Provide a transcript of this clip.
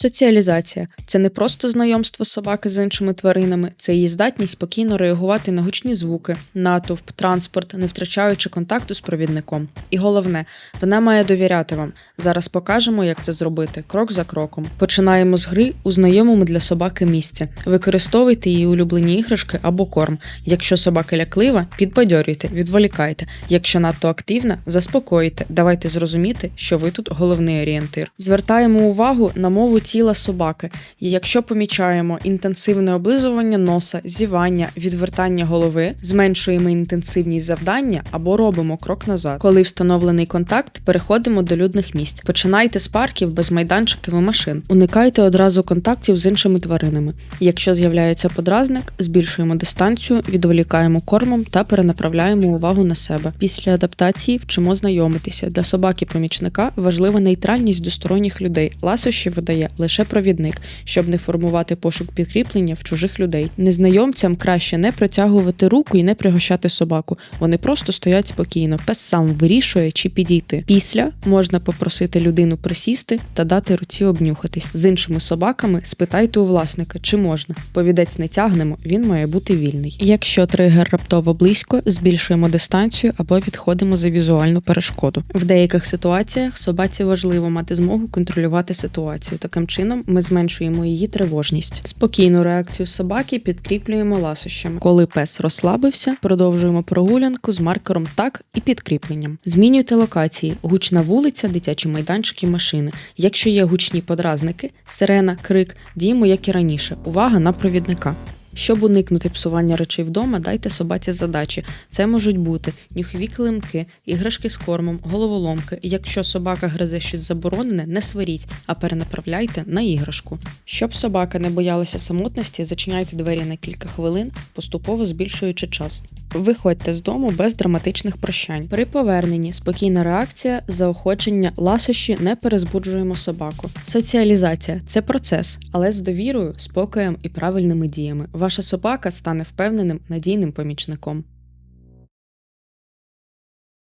Соціалізація це не просто знайомство собаки з іншими тваринами, це її здатність спокійно реагувати на гучні звуки, натовп, транспорт, не втрачаючи контакту з провідником. І головне, вона має довіряти вам. Зараз покажемо, як це зробити крок за кроком. Починаємо з гри у знайомому для собаки місці. Використовуйте її улюблені іграшки або корм. Якщо собака ляклива, підбадьорюйте, відволікайте. Якщо надто активна, заспокоїте. Давайте зрозуміти, що ви тут головний орієнтир. Звертаємо увагу на мову тіла собаки. І якщо помічаємо інтенсивне облизування носа, зівання, відвертання голови, зменшуємо інтенсивність завдання або робимо крок назад. Коли встановлений контакт, переходимо до людних місць. Починайте з парків без майданчиків і машин. Уникайте одразу контактів з іншими тваринами. Якщо з'являється подразник, збільшуємо дистанцію, відволікаємо кормом та перенаправляємо увагу на себе. Після адаптації вчимо знайомитися. Для собаки-помічника важлива нейтральність до сторонніх людей. Ласощі видає лише провідник, щоб не формувати пошук підкріплення в чужих людей. Незнайомцям краще не протягувати руку і не пригощати собаку. Вони просто стоять спокійно. Пес сам вирішує чи підійти. Після можна попросити людину присісти та дати руці обнюхатись. З іншими собаками спитайте у власника, чи можна. Повідець не тягнемо, він має бути вільний. Якщо тригер раптово близько, збільшуємо дистанцію або відходимо за візуальну перешкоду. В деяких ситуаціях собаці важливо мати змогу контролювати ситуацію. Таким чином ми зменшуємо її тривожність. Спокійну реакцію собаки підкріплюємо ласощами. Коли пес розслабився, продовжуємо прогулянку з маркером так і підкріпленням. Змінюйте локації: гучна вулиця, дитячі майданчики, машини. Якщо є гучні подразники, сирена, крик, діємо як і раніше. Увага на провідника. Щоб уникнути псування речей вдома, дайте собаці задачі. Це можуть бути нюхові килимки, іграшки з кормом, головоломки. Якщо собака гризе щось заборонене, не сваріть, а перенаправляйте на іграшку. Щоб собака не боялася самотності, зачиняйте двері на кілька хвилин, поступово збільшуючи час. Виходьте з дому без драматичних прощань. При поверненні спокійна реакція, заохочення, ласощі не перезбуджуємо собаку. Соціалізація це процес, але з довірою, спокоєм і правильними діями. Ваша собака стане впевненим надійним помічником.